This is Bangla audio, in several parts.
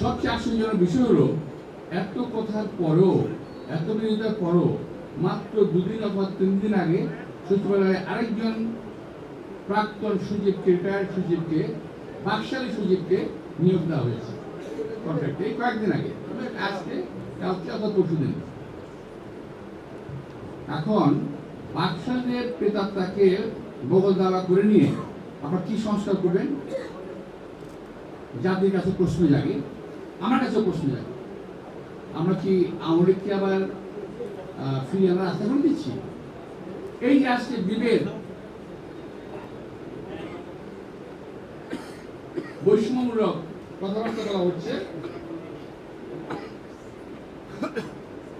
সবচেয়ে আশ্চর্যজনক বিষয় হলো, এত কথার পরেও, এত বিরোধিতার পরও, মাত্র দুদিন অথবা তিন দিন আগে সচিবালয়ে আরেকজন প্রাক্তন সচিবকে রিটায়ার্ড সচিবকে, বাকশালী সচিবকে নিয়োগ দেওয়া হয়েছে। কন্ট্রাক্টে এই কয়েকদিন আগে। তবে আজকে কালকে অথবা পরশু দিন। এখন বাকশালের প্রেতাত্মাকে বগল দাবা করে নিয়ে আপনার কি সংস্কার করবেন? জাতির কাছে প্রশ্ন জাগে। আমার কাছেও প্রশ্ন জাগে আমরা কি আমরিককে আবার ফিরিয়ে আনার রাস্তা করে দিচ্ছি? এই যে আজকে বিভেদ, বৈষম্যমূলক কথাবার্তা বলা হচ্ছে,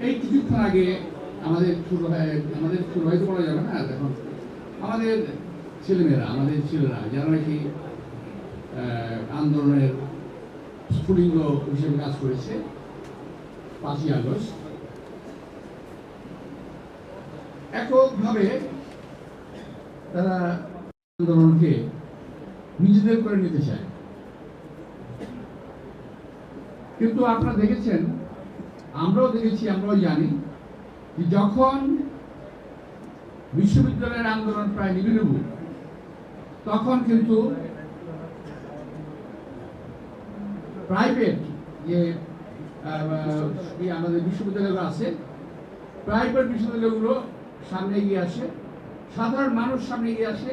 এই কিছুক্ষণ আগে আমাদের আমাদের ছোট ভাই তো বলা যাবে না, এখন আমাদের ছেলেমেয়েরা, আমাদের ছেলেরা, যারা নাকি আন্দোলনের স্ফুলিঙ্গ হিসেবে কাজ করেছে পাঁচই আগস্ট। এককভাবে তারা আন্দোলনকে নিজেদের করে নিতে চায়। কিন্তু আপনারা দেখেছেন, আমরাও দেখেছি, আমরাও জানি যে যখন বিশ্ববিদ্যালয়ের আন্দোলন প্রায় নিবিড়বু তখন কিন্তু প্রাইভেট যে আহ, আমাদের বিশ্ববিদ্যালয়গুলো আছে প্রাইভেট বিশ্ববিদ্যালয়গুলো সামনে এগিয়ে আসে সাধারণ মানুষ সামনে এগিয়ে আসে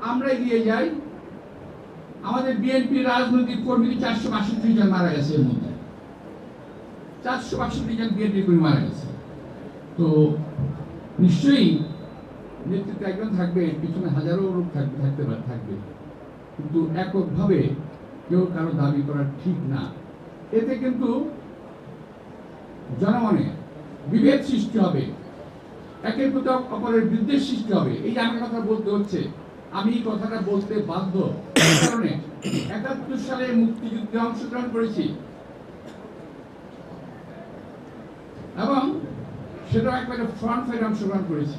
আমরা এগিয়ে যাই। আমাদের বিএনপি রাজনৈতিক কর্মী চারশো বাষট্টি জন মারা গেছে এর মধ্যে। চারশো বাষট্টি জন বিএনপি কর্মী মারা গেছে। তো নিশ্চয়ই নেতৃত্বে একজন থাকবে পিছনে হাজারো লোক থাকবে থাকতে পারে থাকবে। কিন্তু এককভাবে কেউ কারও দাবি করা ঠিক না। এতে কিন্তু জনমনে বিভেদ সৃষ্টি হবে। একের প্রতি অপরের বিদ্বেষ সৃষ্টি হবে। এই আমার কথা বলতে হচ্ছে, আমি এই কথাটা বলতে বাধ্য। কারণে একাত্তর সালে মুক্তিযুদ্ধে অংশগ্রহণ করেছি। এবং সেটা একবারে ফ্রন্ট ফাইট অংশগ্রহণ করেছি।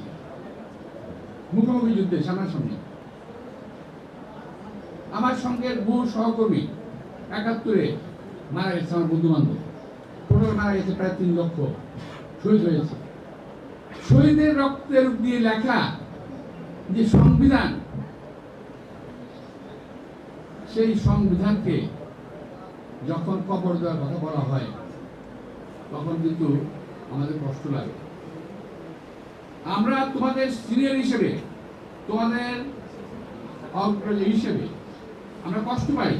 মুখোমুখি যুদ্ধে, সামনাসামনি। আমার সঙ্গে বহু সহকর্মী একাত্তরে মারা গেছে আমার বন্ধু বান্ধব টোটাল মারা গেছে প্রায় তিন লক্ষ। শহীদ হয়েছে। শহীদের রক্তের দিয়ে লেখা যে সংবিধান, সেই সংবিধানকে যখন কবর দেওয়ার কথা বলা হয়, তখন কিন্তু আমাদের কষ্ট লাগে। আমরা তোমাদের সিনিয়র হিসেবে, তোমাদের অগ্রজ হিসেবে আমরা কষ্ট পাই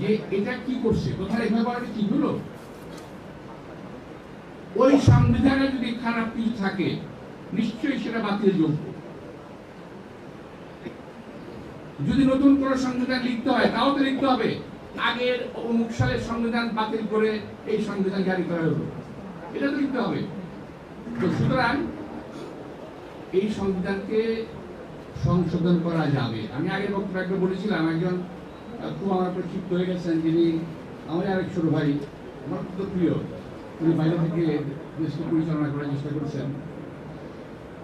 যে এটা কি করছে? কোথায় এভাবে বলাটা কি হলো? ওই সংবিধানে যদি খারাপ কিছু থাকে, নিশ্চয়ই সেটা বাতিল যোগ্য। যদি নতুন কোন সংবিধান লিখতে হয়, তাও তো লিখতে হবে। আগের অমুক সালের সংবিধান বাতিল করে এই সংবিধান জারি করা হলো। এটা তো লিখতে হবে। তো সুতরাং এই সংবিধানকে সংশোধন করা যাবে। আমি আগের বক্তব্য বলেছিলাম, একজন উপর ক্ষিপ্ত হয়ে গেছেন। যিনি আমার আরেক ছোট ভাই, আমার খুব প্রিয়। উনি বাইরে থেকে দেশকে পরিচালনা করার চেষ্টা করছেন।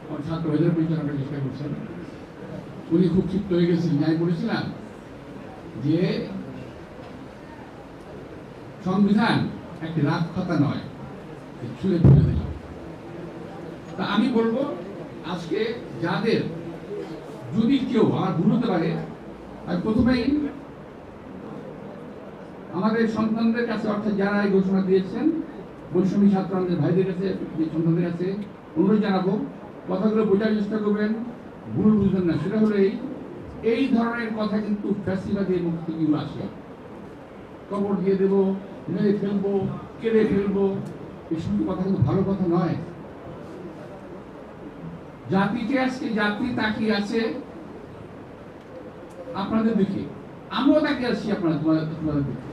আমার ছাত্র ভাইদের পরিচালনা করার চেষ্টা করছেন। উনি খুব ক্ষিপ্ত হয়ে গেছেন। আমি বলেছিলাম যে সংবিধান একটি রাগ খাতা নয় ছুঁড়ে ফেলে দিলাম তা আমি বলব, আজকে যাদের যদি কেউ আমার ভুল হতে পারে, আমি প্রথমেই আমাদের সন্তানদের কাছে অর্থাৎ যারা এই ঘোষণা দিয়েছেন, বৈষম্য ছাত্র আমাদের ভাইদের কাছে যে সন্তানদের কাছে অনুরোধ জানাব, কথাগুলো বোঝার চেষ্টা করবেন, ভুল বুঝবেন না, সেটা হলো এই এই ধরনের কথা কিন্তু ফ্যাসিবাদের মুখ থেকেও আসে। কবর দিয়ে দেবো মেরে ফেলব, কেড়ে ফেলব সমস্ত কথা কিন্তু ভালো কথা নয়। জাতিকে আজকে জাতি তাকিয়ে আছে আপনাদের দিকে। আমরাও তাকিয়ে আপনাদের তোমাদের তোমাদের দিকে।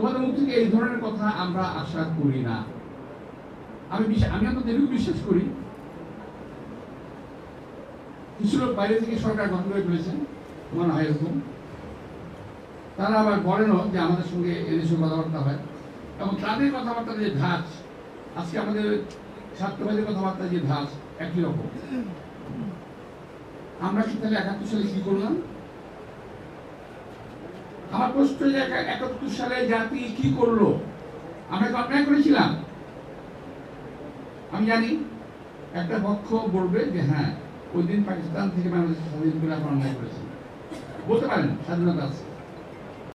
তোমাদের মুখ থেকে এই ধরনের কথা আমরা আশা করি না। আমি আমি এটুকু বিশ্বাস করি। কিছু লোক বাইরে থেকে সরকার গঠন করে ফেলেছেন মনে হয় এরকম তারা আবার বলেনও যে আমাদের সঙ্গে এদেশে কথাবার্তা হয়। এবং তাদের কথাবার্তা যে ধাঁচ আজকে আমাদের ছাত্রবাদের কথাবার্তা যে ধাঁচ একই রকম। আমরা কি তাহলে একাত্তর সালে কি করলাম? আমার প্রশ্ন যে একা- একাত্তর সালে জাতি কি করল? আমরা কি অন্যায় করেছিলাম। আমি জানি, একটা পক্ষ বলবে যে হ্যাঁ ওই দিন পাকিস্তান থেকে বাংলাদেশ স্বাধীন করে আমরা অন্যায় করেছি। বলতে পারেন, স্বাধীনতা আছে।